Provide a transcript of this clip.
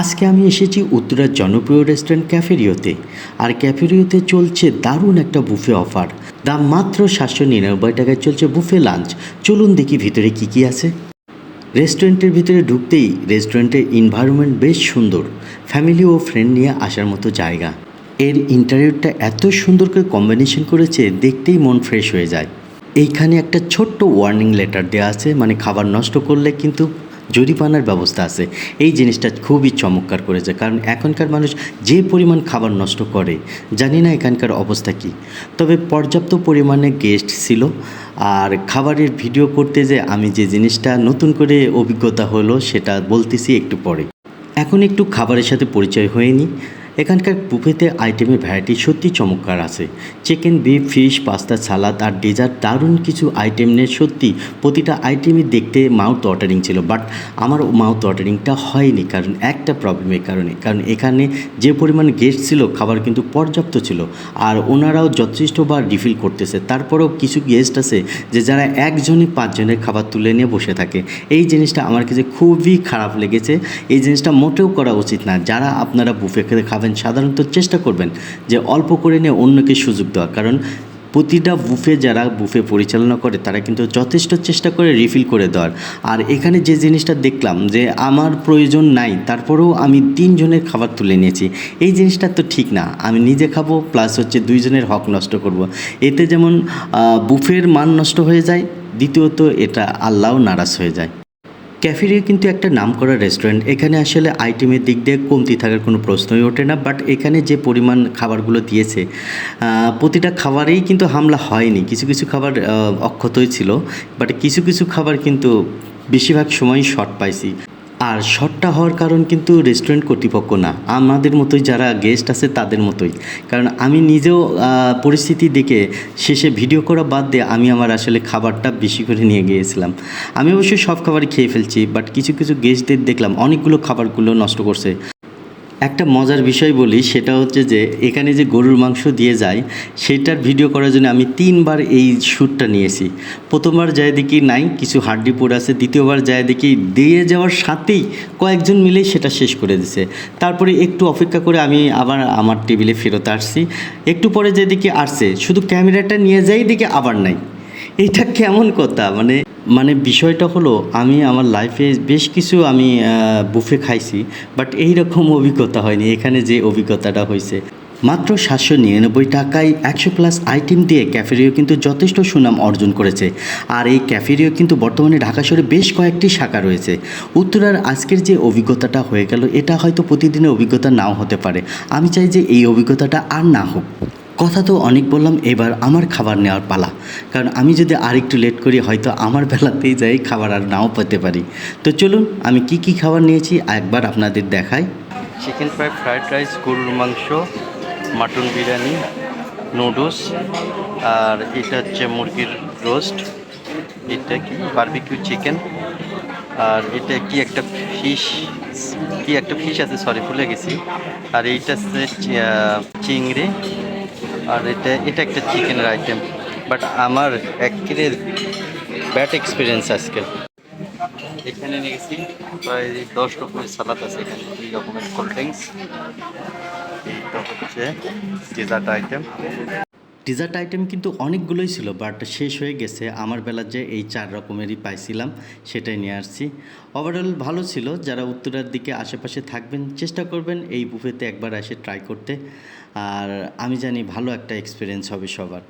আজকে আমি এসেছি উত্তরার জনপ্রিয় রেস্টুরেন্ট ক্যাফেরিওতে। আর ক্যাফেরিওতে চলছে দারুণ একটা বুফে অফার। দাম মাত্র সাতশো নিরানব্বই টাকায় চলছে বুফে লাঞ্চ। চলুন দেখি ভিতরে কি কি আছে। রেস্টুরেন্টের ভিতরে ঢুকতেই রেস্টুরেন্টের এনভায়রনমেন্ট বেশ সুন্দর। ফ্যামিলি ও ফ্রেন্ড নিয়ে আসার মতো জায়গা। এর ইন্টারভিউটা এত সুন্দর করে কম্বিনেশন করেছে, দেখতেই মন ফ্রেশ হয়ে যায়। এইখানে একটা ছোট্ট ওয়ার্নিং লেটার দেওয়া আছে মানে খাবার নষ্ট করলে কিন্তু জরিমানার ব্যবস্থা আছে, এই জিনিসটা খুবই চমৎকার করেছে। কারণ এখনকার মানুষ যে পরিমাণ খাবার নষ্ট করে, জানি না এখানকার অবস্থা কি। তবে পর্যাপ্ত পরিমাণে গেস্ট ছিল। আর খাবারের ভিডিও করতে যে আমি যে জিনিসটা নতুন করে অভিজ্ঞতা হলো, সেটা বলতেছি একটু পরে। এখন একটু খাবারের সাথে পরিচয় হয়ে নিই। এখানকার বুফেতে আইটেমের ভ্যারাইটি সত্যি চমৎকার আছে। Chicken beef fish pasta salad আর ডেজার্ট দারুণ কিছু আইটেম নিয়ে সত্যি প্রতিটা আইটেমই দেখতে মাউথ ওয়াটারিং ছিল। বাট আমার মাউথ ওয়াটারিংটা হয়নি কারণ একটা প্রবলেমের কারণে। কারণ এখানে যে পরিমাণ গেস্ট ছিল, খাবার কিন্তু পর্যাপ্ত ছিল। আর ওনারাও যথেষ্টবার রিফিল করতেছে। তারপরেও কিছু গেস্ট আছে যে যারা একজনে পাঁচজনের খাবার তুলে নিয়ে বসে থাকে। এই জিনিসটা আমার কাছে খুবই খারাপ লেগেছে। এই জিনিসটা মোটেও করা উচিত না। যারা আপনারা বুফে খেতে খাবেন সাধারণত চেষ্টা করবেন যে অল্প করে নিয়ে অন্যকে সুযোগ দেওয়া কারণ প্রতিটা বুফে যারা বুফে পরিচালনা করে, তারা কিন্তু যথেষ্ট চেষ্টা করে রিফিল করে দেওয়ার। আর এখানে যে জিনিসটা দেখলাম যে আমার প্রয়োজন নাই, তারপরেও আমি তিনজনের খাবার তুলে নিয়েছি। এই জিনিসটা তো ঠিক না, আমি নিজে খাব প্লাস হচ্ছে দুইজনের হক নষ্ট করব। এতে যেমন বুফের মান নষ্ট হয়ে যায়, দ্বিতীয়ত এটা আল্লাহও নারাজ হয়ে যায়। ক্যাফেরিয়া কিন্তু একটা নাম করা রেস্টুরেন্ট এখানে আসলে আইটেমের দিক দিয়ে কমতি থাকার কোনো প্রশ্নই ওঠে না বাট এখানে যে পরিমাণ খাবারগুলো দিয়েছে প্রতিটা খাবারেই কিন্তু হামলা হয়নি। কিছু কিছু খাবার অক্ষতই ছিল বাট কিছু কিছু খাবার কিন্তু বেশিরভাগ সময়ই শর্ট পাইছি। আর শর্টটা হওয়ার কারণ কিন্তু রেস্টুরেন্ট কর্তৃপক্ষ না। আমাদের মতোই যারা গেস্ট আছে তাদের মতোই। কারণ আমি নিজেও পরিস্থিতি দেখে শেষে ভিডিও করা বাদ দিয়ে আমি আমার আসলে খাবারটা বেশি করে নিয়ে গিয়েছিলাম। আমি অবশ্যই সব খাবারই খেয়ে ফেলছি বাট কিছু কিছু গেস্টদের দেখলাম, অনেকগুলো খাবারগুলো নষ্ট করছে। একটা মজার বিষয় বলি, সেটা হচ্ছে যে এখানে যে গরুর মাংস দিয়ে যায়, সেটার ভিডিও করার জন্য আমি তিনবার এই শ্যুটটা নিয়েছি। প্রথমবার যায় দেখি নাই, কিছু হাড্ডি পড়ে আছে, দ্বিতীয়বার যায় দেখি দিয়ে যাওয়ার সাথেই কয়েকজন মিলেই সেটা শেষ করে দিছে। তারপরে একটু অপেক্ষা করে আমি আবার আমার টেবিলে ফেরত আসছি। একটু পরে যে দিকে আসছে, শুধু ক্যামেরাটা নিয়ে যাই দেখি আবার নাই। এটা কেমন কথা মানে মানে বিষয়টা হলো, আমি আমার লাইফে বেশ কিছু আমি বুফে খাইছি বাট এই রকম অভিজ্ঞতা হয়নি। এখানে যে অভিজ্ঞতাটা হয়েছে মাত্র সাতশো নিরানব্বই টাকায় একশো প্লাস আইটেম দিয়ে ক্যাফেরিও কিন্তু যথেষ্ট সুনাম অর্জন করেছে। আর এই ক্যাফেরিও কিন্তু বর্তমানে ঢাকা শহরে বেশ কয়েকটি শাখা রয়েছে। উত্তরার আজকের যে অভিজ্ঞতাটা হয়ে গেল, এটা হয়তো প্রতিদিনের অভিজ্ঞতা নাও হতে পারে। আমি চাই যে এই অভিজ্ঞতাটা আর না হোক। কথা তো অনেক বললাম, এবার আমার খাবার নেওয়ার পালা। কারণ আমি যদি আর একটু লেট করি, হয়তো আমার বেলাতেই যাই, খাবার আর নাও পেতে পারি। তো চলুন, আমি কি কি খাবার নিয়েছি, একবার আপনাদের দেখাই। চিকেন ফ্রাই ফ্রাইড রাইস গরুর মাংস মাটন বিরিয়ানি নুডলস আর এটা হচ্ছে মুরগির রোস্ট এটা কি? বারবিকিউ চিকেন আর এটা কি একটা ফিশ কি একটা ফিশ আছে? সরি ভুলে গেছি। আর এইটা চিংড়ি। আর এটা এটা একটা চিকেনের আইটেম বাট আমার একেবারে ব্যাড এক্সপিরিয়েন্স আজকে। এখানে নিয়ে গেছি প্রায় দশ রকমের সালাদ আছে এখানে, দুই রকমের কোল্ড ড্রিঙ্কস এইটা হচ্ছে ডেজার্ট আইটেম ডিজার্ট আইটেম কিন্তু অনেকগুলোই ছিল বাট শেষ হয়ে গেছে। আমার বেলা যে এই চার রকমেরই পাইছিলাম, সেটাই নিয়ে আসছি। ওভারঅল ভালো ছিল, যারা উত্তরার দিকে আশেপাশে থাকবেন, চেষ্টা করবেন এই বুফেতে একবার এসে ট্রাই করতে। আর আমি জানি ভালো একটা এক্সপিরিয়েন্স হবে সবার।